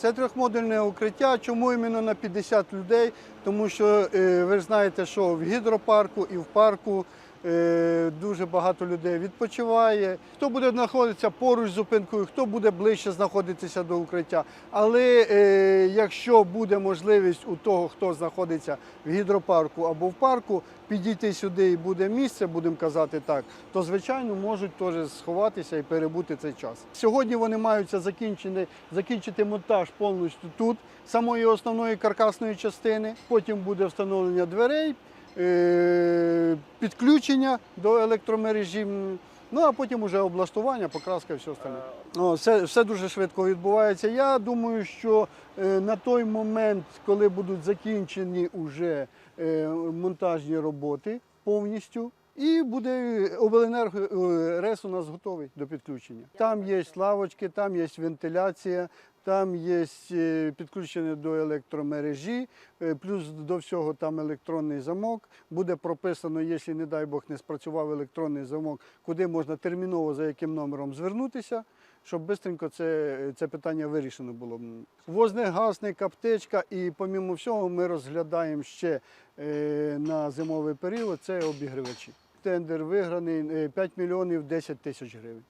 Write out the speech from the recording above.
Це трьохмодульне укриття. Чому іменно на 50 людей? Тому що е, ви ж знаєте, що в гідропарку і в парку дуже багато людей відпочиває. Хто буде знаходитися поруч з зупинкою, хто буде ближче знаходитися до укриття. Але е, якщо буде можливість у того, хто знаходиться в гідропарку або в парку, підійти сюди і буде місце, будемо казати так, то звичайно можуть теж сховатися і перебути цей час. Сьогодні вони маються закінчити, закінчити монтаж повністю тут, самої основної каркасної частини. Потім буде встановлення дверей, е, підключення до електромережі. Ну а потім уже облаштування, покраска і все остальне. О, все, все дуже швидко відбувається. Я думаю, що е, на той момент, коли будуть закінчені уже е, монтажні роботи повністю. І буде обленерго е, РЕС у нас готовий до підключення. Там є лавочки, там є вентиляція, там є е, підключення до електромережі, е, плюс до всього там електронний замок. Буде прописано, якщо, не дай Бог, не спрацював електронний замок, куди можна терміново за яким номером звернутися, щоб швидко це, це питання вирішено було. Возник, гасник, аптечка, і помімо всього ми розглядаємо ще е, на зимовий період це обігрівачі. Тендер виграний е, 5 мільйонів 10 тисяч гривень.